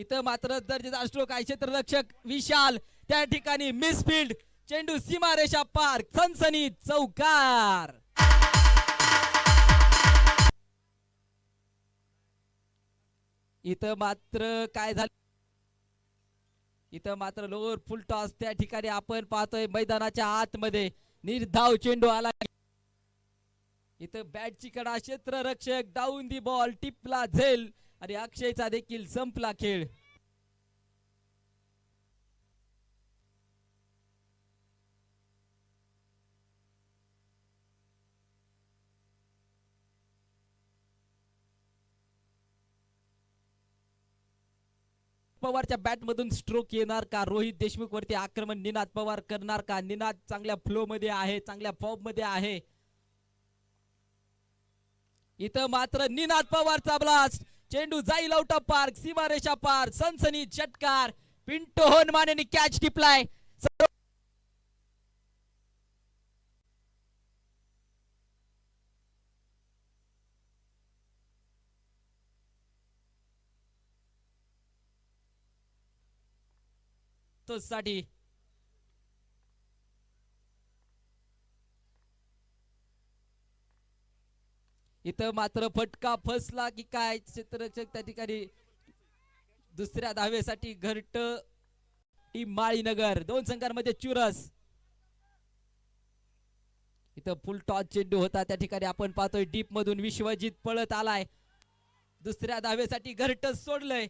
इथं मात्र दर्जेदार स्ट्रोक आहे. क्षेत्ररक्षक विशाल त्या ठिकाणी मिसफिल्ड चेंडू सीमारेषा पार्क सनसनीत चौकार. इथं मात्र काय झालं? इथं मात्र लोअर फुल टॉस त्या ठिकाणी आपण पाहतोय मैदानाच्या आतमध्ये. निर्धाव चेंडू आला. इथं बॅटची कडा क्षेत्ररक्षक डाऊन दी बॉल टिपला झेल. आणि अक्षयचा देखील संपला खेळ. पवारच्या बॅट मधून स्ट्रोक येणार का? रोहित देशमुख वरती आक्रमण निनाद पवार करणार का? निनाद चांगल्या फ्लो मध्ये आहे चांगल्या फॉर्ममध्ये आहे. इथं मात्र निनाद पवारचा ब्लास्ट चेंडू जाईल आउट ऑफ पार्क सीमारेषा पार सनसनी षटकार पिंटो होनमानेने कॅच टिपलाय. साठी इथं मात्र फटका फसला की काय? क्षेत्ररक्षक त्या ठिकाणी दुसऱ्या धावेसाठी घरट टीम माळीनगर. दोन संघांमध्ये चुरस. इथं फुल टॉस चेंडू होता. त्या ठिकाणी आपण पाहतोय डीप मधून विश्वजित पळत आलाय. दुसऱ्या धावेसाठी घरट सोडलंय.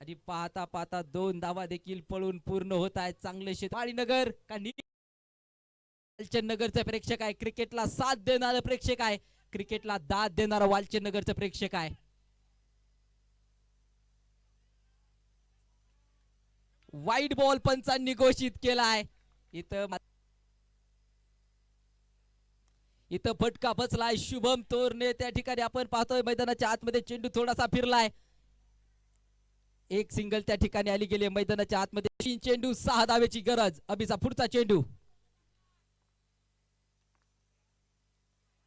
आणि पाहता पाहता दोन धावा देखील पळून पूर्ण होत आहेत. चांगले शेत माळीनगर. का नगरचे प्रेक्षक आहे. क्रिकेटला साथ देणारं प्रेक्षक आहे. क्रिकेटला दाद देणारा वालचे नगरचं प्रेक्षक आहे. वाईट बॉल पंचांनी घोषित केला आहे इथं इथं फटका बसलाय. शुभम तोरणे त्या ठिकाणी आपण पाहतोय. मैदानाच्या आतमध्ये चेंडू थोडासा फिरलाय. एक सिंगल त्या ठिकाणी आली गेली आहे. मैदानाच्या आतमध्ये तीन चेंडू सहा धावेची गरज. अभिचा पुढचा चेंडू.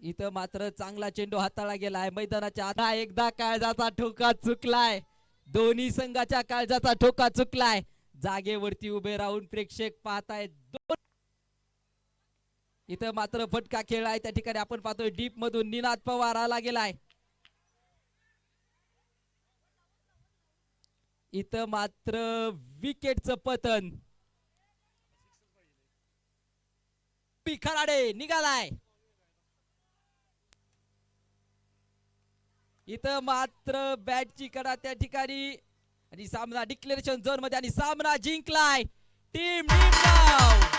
इथं मात्र चांगला चेंडू हाताळला गेलाय. मैदानाच्या आता एकदा काळजाचा ठोका चुकलाय. दोन्ही संघाच्या काळजाचा ठोका चुकलाय. जागेवरती उभे राहून प्रेक्षक पाहतायत दोन इथं मात्र फटका खेळ आहे त्या ठिकाणी आपण पाहतोय डीप मधून निनाद पवार आला गेलाय. इथं मात्र विकेटचं पतन. पी खराडे निघालाय. इथं मात्र बॅटची कडा त्या ठिकाणी. आणि सामना डिक्लेरेशन झोनमध्ये आणि सामना जिंकलाय. Team हारलं team